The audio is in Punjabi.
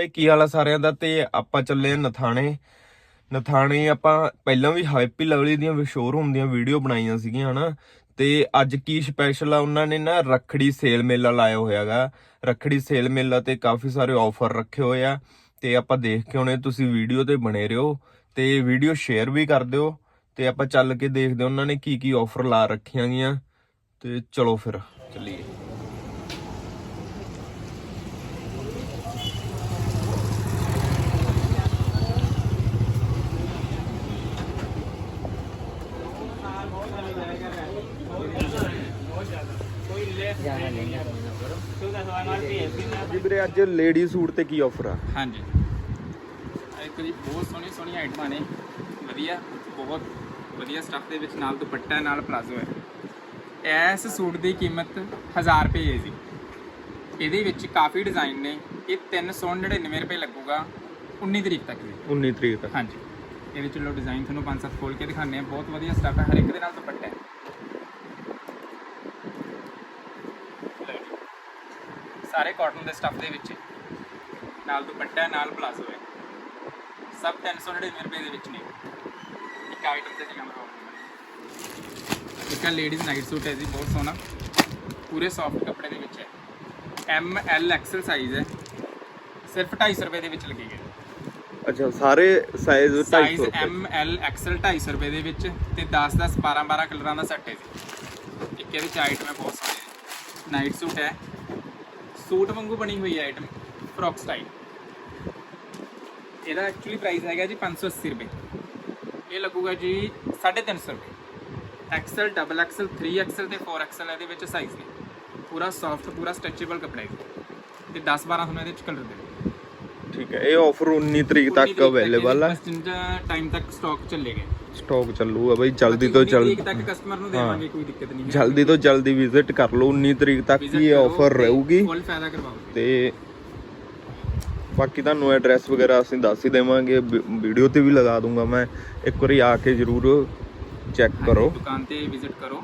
ਇਹ ਕੀ ਹਾਲ ਆ ਸਾਰਿਆਂ ਦਾ? ਤੇ ਆਪਾਂ ਚੱਲੇ ਆ ਨਥਾਣੇ। ਨਥਾਣੇ ਆਪਾਂ ਪਹਿਲਾਂ ਵੀ ਹੈਪੀ ਲਵਲੀ ਦੀਆਂ ਸ਼ੋਰੂਮ ਦੀਆਂ ਵੀਡੀਓ ਬਣਾਈਆਂ ਸੀਗੀਆਂ, ਹਨਾ? ਤੇ ਅੱਜ ਕੀ ਸਪੈਸ਼ਲ ਆ? ਉਹਨਾਂ ਨੇ ਨਾ ਰੱਖੜੀ ਸੇਲ ਮੇਲਾ ਲਾਇਆ ਹੋਇਆਗਾ ਰੱਖੜੀ ਸੇਲ ਮੇਲਾ ਤੇ ਕਾਫੀ ਸਾਰੇ ਆਫਰ ਰੱਖੇ ਹੋਏ ਆ। ਤੇ ਆਪਾਂ ਦੇਖ ਕੇ ਹੁਣੇ ਤੁਸੀਂ ਵੀਡੀਓ ਤੇ ਬਣੇ ਰਹੋ। ਤੇ ਵੀਡੀਓ ਸ਼ੇਅਰ ਵੀ ਕਰ ਦਿਓ। ਤੇ ਆਪਾਂ ਚੱਲ ਕੇ ਦੇਖਦੇ ਹਾਂ ਉਹਨਾਂ ਨੇ ਕੀ ਕੀ ਆਫਰ ਲਾ ਰੱਖੀਆਂ ਗੀਆਂ ਤੇ ਚਲੋ ਫਿਰ, ਚੱਲੀਏ। ਜੀ ਵੀਰੇ ਅੱਜ ਲੇਡੀ ਸੂਟ ਤੇ ਕੀ ਆਫਰ ਆ? ਹਾਂਜੀ। ਇੱਕ ਜੀ ਬਹੁਤ ਸੋਹਣੀ ਸੋਹਣੀ ਆਈਟਮਾਂ ਨੇ। ਵਧੀਆ ਬਹੁਤ ਵਧੀਆ ਸਟੱਫ ਦੇ ਵਿੱਚ ਨਾਲ ਦੁਪੱਟਾ ਨਾਲ ਪਲਾਜ਼ੋ ਹੈ। ਇਸ ਸੂਟ ਦੀ ਕੀਮਤ 1000 ਰੁਪਏ ਹੈ ਜੀ। ਇਹਦੇ ਵਿੱਚ ਕਾਫੀ ਡਿਜ਼ਾਈਨ ਨੇ। ਇਹ 399 ਰੁਪਏ ਲੱਗੂਗਾ 19 ਤਰੀਕ ਤੱਕ ਜੀ 19 ਤਰੀਕ ਤੱਕ। ਹਾਂਜੀ। ਇਹਦੇ ਚ ਲੋ ਡਿਜ਼ਾਈਨ ਤੁਹਾਨੂੰ ਪੰਜ ਸੱਤ ਖੋਲ ਕੇ ਦਿਖਾਉਂਦੇ ਆ ਬਹੁਤ ਵਧੀਆ ਸਟੱਫ ਹੈ ਹਰ ਇੱਕ ਦੇ ਨਾਲ ਦੁਪੱਟਾ ਹੈ। ਸਾਰੇ ਕਾਟਨ ਦੇ ਸਟੱਫ ਦੇ ਵਿੱਚ ਨਾਲ ਦੁਪੱਟਾ ਹੈ, ਨਾਲ ਪਲਾਜ਼ੋ ਹੈ। ਸਭ 399 ਰੁਪਏ ਦੇ ਵਿੱਚ ਨੇ। ਇੱਕ ਆਈਟਮ ਤੇ ਜਿਹਾ ਮਰੋ ਇੱਕ ਲੇਡੀਜ਼ ਨਾਈਟ ਸੂਟ ਹੈ ਜੀ ਬਹੁਤ ਸੋਹਣਾ। ਪੂਰੇ ਸੌਫਟ ਕੱਪੜੇ ਦੇ ਵਿੱਚ ਹੈ। ਐਮ ਐਲ ਐਕਸਲ ਸਾਈਜ਼ ਹੈ। ਸਿਰਫ 250 ਰੁਪਏ ਦੇ ਵਿੱਚ ਲੱਗੇਗਾ ਅੱਛਾ ਸਾਰੇ ਸਾਈਜ਼ 250 ਸਾਈਜ਼ ਰੁਪਏ। ਐਮ ਐਲ ਐਕਸਲ 250 ਰੁਪਏ ਦੇ ਵਿੱਚ ਤੇ 10 10 12 12 ਕਲਰਾਂ ਦਾ ਸੈੱਟ ਹੈ ਜੀ। ਇੱਕ ਇਹਦੇ ਚ ਆਈਟਮ ਹੈ ਬਹੁਤ ਸੋਹਣੀ ਨਾਈਟ ਸੂਟ ਹੈ। ਸੂਟ ਵਾਂਗੂ ਬਣੀ ਹੋਈ ਹੈ ਆਈਟਮ ਫਰੋਕ ਸਟਾਈਲ ਇਹਦਾ ਐਕਚੁਅਲੀ ਪ੍ਰਾਈਸ ਹੈਗਾ ਜੀ 580 ਰੁਪਏ। ਇਹ ਲੱਗੂਗਾ ਜੀ 350 ਰੁਪਏ। ਐਕਸਲ ਡਬਲ ਐਕਸਲ 3 ਐਕਸਲ ਤੇ 4 ਐਕਸਲ ਇਹਦੇ ਵਿੱਚ ਸਾਈਜ਼ ਨੇ। ਪੂਰਾ ਸੌਫਟ ਪੂਰਾ ਸਟ੍ਰੈਚੇਬਲ ਕੱਪੜਾ ਹੈ। ਤੇ 10 12 ਤੁਹਾਨੂੰ ਇਹਦੇ ਵਿੱਚ ਕਲਰ ਦੇ ਠੀਕ ਹੈ ਇਹ ਆਫਰ 19 ਤਰੀਕ ਤੱਕ ਅਵੇਲੇਬਲ ਆ। ਟਾਈਮ ਤੱਕ ਸਟਾਕ ਚੱਲੇਗਾ ਸਟਾਕ ਚੱਲੂਗਾ ਬਈ ਜਲਦੀ ਤੋਂ ਜਲਦੀ ਤੱਕ ਕਸਟਮਰ ਨੂੰ ਦੇਵਾਂਗੇ ਕੋਈ ਦਿੱਕਤ ਨਹੀਂ ਹੈ। ਜਲਦੀ ਤੋਂ ਜਲਦੀ ਵਿਜ਼ਿਟ ਕਰ ਲਓ 19 ਤਰੀਕ ਤੱਕ ਹੀ ਇਹ ਆਫਰ ਰਹੂਗੀ। ਫੁੱਲ ਫਾਇਦਾ ਕਰਵਾਓ। ਤੇ ਬਾਕੀ ਤੁਹਾਨੂੰ ਐਡਰੈਸ ਵਗੈਰਾ ਅਸੀਂ ਦੱਸ ਹੀ ਦੇਵਾਂਗੇ ਵੀਡੀਓ ਤੇ ਵੀ ਲਗਾ ਦੂੰਗਾ ਮੈਂ। ਇੱਕ ਵਾਰੀ ਆ ਕੇ ਜਰੂਰ ਚੈੱਕ ਕਰੋ। ਦੁਕਾਨ ਤੇ ਵਿਜ਼ਿਟ ਕਰੋ।